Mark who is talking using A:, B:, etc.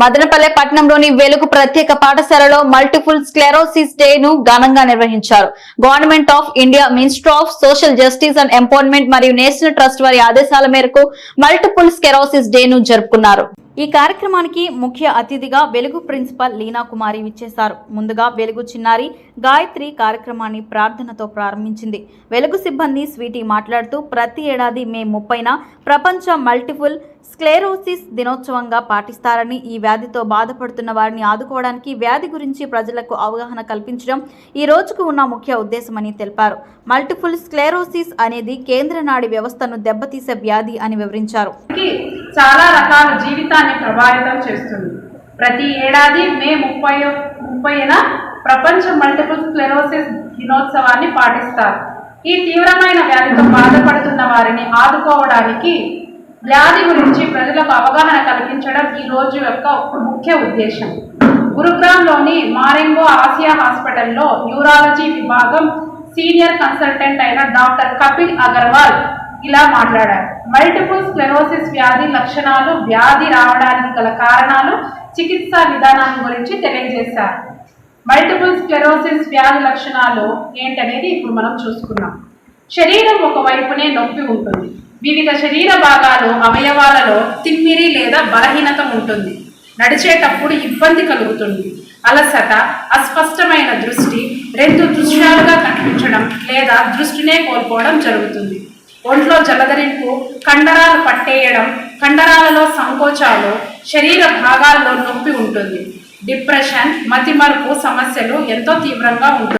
A: మదనపల్లె పట్టణంలోని వెలుగు ప్రత్యేక పాఠశాలలో మల్టిపుల్ స్క్లెరోసిస్ డే ను ఘనంగా నిర్వహించారు. Government of India minister of social justice and empowerment మరియు నేషనల్ ట్రస్ట్ వారి ఆదేశాల మేరకు మల్టిపుల్ స్క్లెరోసిస్ డే ను జరుపుకున్నారు. ఈ కార్యక్రమానికి ముఖ్య అతిథిగా వెలుగు ప్రిన్సిపల్ లీనా కుమారి విచ్చేశారు. ముందుగా వెలుగు చిన్నారి గాయత్రి కార్యక్రమాన్ని ప్రార్థనతో ప్రారంభించింది. వెలుగు సిబ్బంది స్వీటీ మాట్లాడుతూ ప్రతి ఏడాది మే ముప్పైన ప్రపంచ మల్టిపుల్ స్క్లెరోసిస్ దినోత్సవంగా పాటిస్తారని ఈ వ్యాధితో బాధపడుతున్న వారిని ఆదుకోవడానికి వ్యాధి గురించి ప్రజలకు అవగాహన కల్పించడం ఈ రోజుకు ఉన్న ముఖ్య ఉద్దేశమని తెలిపారు. మల్టిపుల్ స్క్లెరోసిస్ అనేది కేంద్ర నాడి వ్యవస్థను దెబ్బతీసే వ్యాధి అని వివరించారు.
B: చాలా రకాల జీవితాన్ని ప్రభావితం చేస్తుంది. ప్రతి ఏడాది మే ముప్పై ముప్పైన ప్రపంచ మల్టిపుల్ స్క్లెరోసిస్ దినోత్సవాన్ని పాటిస్తారు. ఈ తీవ్రమైన వ్యాధితో బాధపడుతున్న వారిని ఆదుకోవడానికి వ్యాధి గురించి ప్రజలకు అవగాహన కల్పించడం ఈ రోజు యొక్క ముఖ్య ఉద్దేశం. గురుగ్రామ్లోని మారెంగో ఆసియా హాస్పిటల్లో న్యూరాలజీ విభాగం సీనియర్ కన్సల్టెంట్ అయిన డాక్టర్ కపిల్ అగర్వాల్ ఇలా మాట్లాడారు. మల్టిపుల్ స్క్లెరోసిస్ వ్యాధి లక్షణాలు వ్యాధి రావడానికి గల కారణాలు చికిత్సా విధానాల గురించి తెలియజేశారు. మల్టిపుల్ స్క్లెరోసిస్ వ్యాధి లక్షణాలు ఏంటనేది ఇప్పుడు మనం చూసుకున్నాం శరీరం ఒక వైపునే నొప్పి ఉంటుంది. వివిధ శరీర భాగాలు అవయవాలలో తిమ్మిరి లేదా బలహీనత ఉంటుంది. నడిచేటప్పుడు ఇబ్బంది కలుగుతుంది. అలసట అస్పష్టమైన దృష్టి రెండు దృశ్యాలుగా కనిపించడం లేదా దృష్టినే కోల్పోవడం జరుగుతుంది. ఒంట్లో జలధరింపు కండరాలు పట్టేయడం కండరాలలో సంకోచాలు శరీర భాగాల్లో నొప్పి ఉంటుంది. డిప్రెషన్ మతిమరుపు సమస్యలు ఎంతో తీవ్రంగా ఉంటుంది.